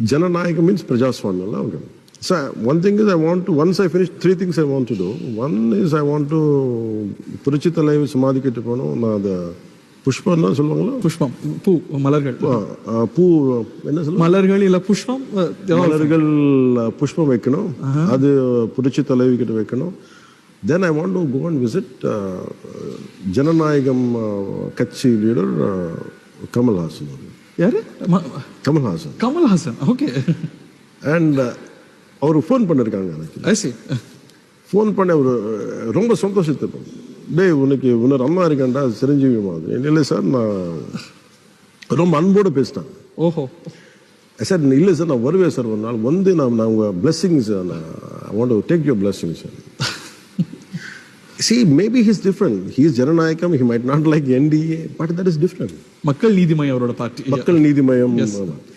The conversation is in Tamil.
Jananaika means Prajaswamya. Okay. So one thing is I want to, once I finish, three things I want to do. One is I want to, புரட்சித் தலைவர் சமாதி கிட்ட போகணும் நான் அந்த புஷ்பம்லாம் சொல்லுவாங்களா புஷ்பம் பூ மலர்கள் பூ என்ன சொல்லுவாங்க மலர்கள் இல்ல புஷ்பம் மலர்கள் புஷ்பம் வைக்கணும் அது புரட்சி தலைவி கிட்ட வைக்கணும் then I want to go and visit ஜனநாயகம் கட்சி லீடர் கமல்ஹாசன் அவர். யாரு? கமல்ஹாசன். கமல்ஹாசன். ஓகே. அண்ட் அவர் ஃபோன் பண்ணிருக்காங்க எனக்கு. ஃபோன் பண்ணி அவர் ரொம்ப சந்தோஷத்திருப்பாங்க. டேய் உனக்கு இன்னொரு அம்மா இருக்கேன்டா சிரஞ்சீவி மாதிரி. இல்லை சார் நான் ரொம்ப அன்போடு பேசிட்டாங்க ஓஹோ. சார் இல்லை சார் நான் வருவேன் சார் ஒரு நாள். வந்து நான் நான் உங்கள் பிளெஸ்ஸிங்ஸ் நான் I want to take your blessing sir. See, maybe he's different. He He's Jananayakam, he might not like NDA, but that is different. Makkal Nidhimayam, Makkal Nidhimayam. Yes.